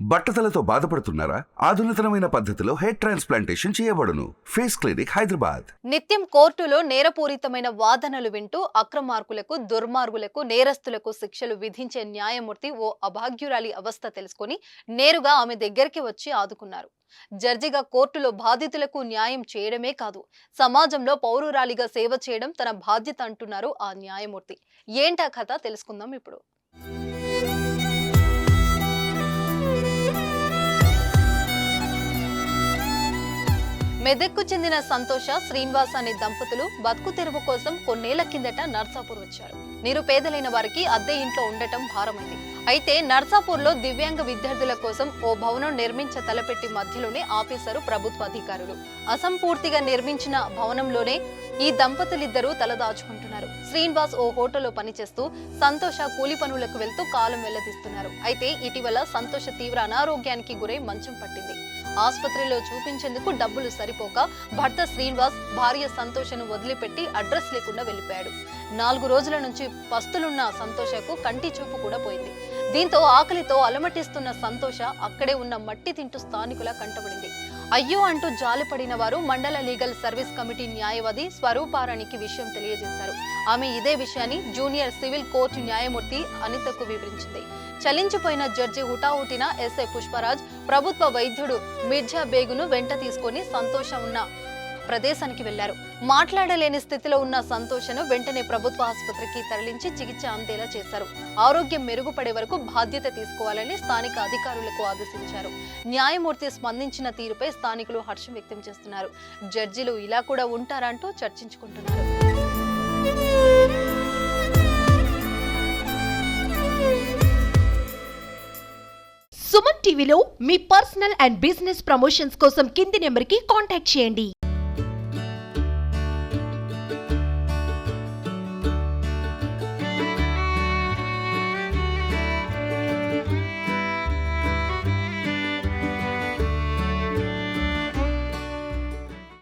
బట్టతలతో బాధపడుతున్నారా? ఆధునితనమైన పద్ధతిలో హెయిర్ ట్రాన్స్ప్లాంటేషన్ చేయబడును. Face clinic Hyderabad. నిత్యం కోర్టులో నేరపూరితమైన వాదనలు వింటూ అక్రమార్కులకు దుర్మార్గులకు నేరస్తులకు శిక్షలు విధించే న్యాయమూర్తి ఓ అభాగ్యురాలి అవస్థ తెలుసుకొని నేరుగా ఆమె దగ్గరికి వచ్చి ఆదుకున్నారు. జడ్జిగా కోర్టులో బాధితులకు న్యాయం చేయడమే కాదు సమాజంలో పౌరురాలిగా సేవ చేయడం తన బాధ్యత అంటున్నారు ఆ న్యాయమూర్తి. ఏంటా కథ? తెలుసుకుందాం ఇప్పుడు. మెదక్కు చెందిన సంతోష శ్రీనివాస్ అనే దంపతులు బతుకు తెరువు కోసం కొన్నేళ్ళ కిందట నర్సాపూర్ వచ్చారు. నిరుపేదలైన వారికి అద్దె ఇంట్లో ఉండటం భారమైంది. అయితే నర్సాపూర్లో దివ్యాంగ విద్యార్థుల కోసం ఓ భవనం నిర్మించ తలపెట్టి మధ్యలోనే ఆపేశారు ప్రభుత్వ అధికారులు. అసంపూర్తిగా నిర్మించిన భవనంలోనే ఈ దంపతులిద్దరూ తలదాచుకుంటున్నారు. శ్రీనివాస్ ఓ హోటల్లో పనిచేస్తూ సంతోష కూలి పనులకు వెళ్తూ కాలం వెల్లదీస్తున్నారు అయితే ఇటీవల సంతోష తీవ్ర అనారోగ్యానికి గురై మంచం పట్టింది. ఆసుపత్రిలో చూపించేందుకు డబ్బులు సరిపోక భర్త శ్రీనివాస్ భార్య సంతోషను వదిలిపెట్టి అడ్రస్ లేకుండా వెళ్ళిపోయాడు. నాలుగు రోజుల నుంచి పస్తులున్న సంతోషకు కంటి చూపు కూడా పోయింది. దీంతో ఆకలితో అలమటిస్తున్న సంతోష అక్కడే ఉన్న మట్టి తింటూ స్థానికుల కంటపడింది అయ్యో అంటూ జాలిపడిన వారు మండల లీగల్ సర్వీస్ కమిటీ న్యాయవాది స్వరూపారానికి విషయం తెలియజేశారు. ఆమె ఇదే విషయాన్ని జూనియర్ సివిల్ కోర్టు న్యాయమూర్తి అనితకు వివరించింది. చలించిపోయిన జడ్జి హుటాహుటిన ఎస్ఐ పుష్పరాజ్ ప్రభుత్వ వైద్యుడు మిర్జా బేగును వెంట తీసుకొని సంతోషం ఉన్న ప్రదేశానికి వెళ్ళారు. మాట్లాడలేని స్థితిలో ఉన్న సంతోషను వెంటనే ప్రభుత్వ ఆసుపత్రికి తరలించి చికిత్స అందేలా చేశారు. ఆరోగ్యం మెరుగుపడే వరకు బాధ్యత తీసుకోవాలని స్థానిక అధికారులకు ఆదేశించారు. న్యాయమూర్తి స్పందించిన తీరుపై స్థానికులు హర్షం వ్యక్తం చేస్తున్నారు. జడ్జిలు ఇలా కూడా ఉంటారంటూ చర్చించుకుంటున్నారు. సుమన్ టీవీలో మీ పర్సనల్ అండ్ బిజినెస్ ప్రమోషన్స్ కోసం కింది నెంబర్కి కాంటాక్ట్ చేయండి.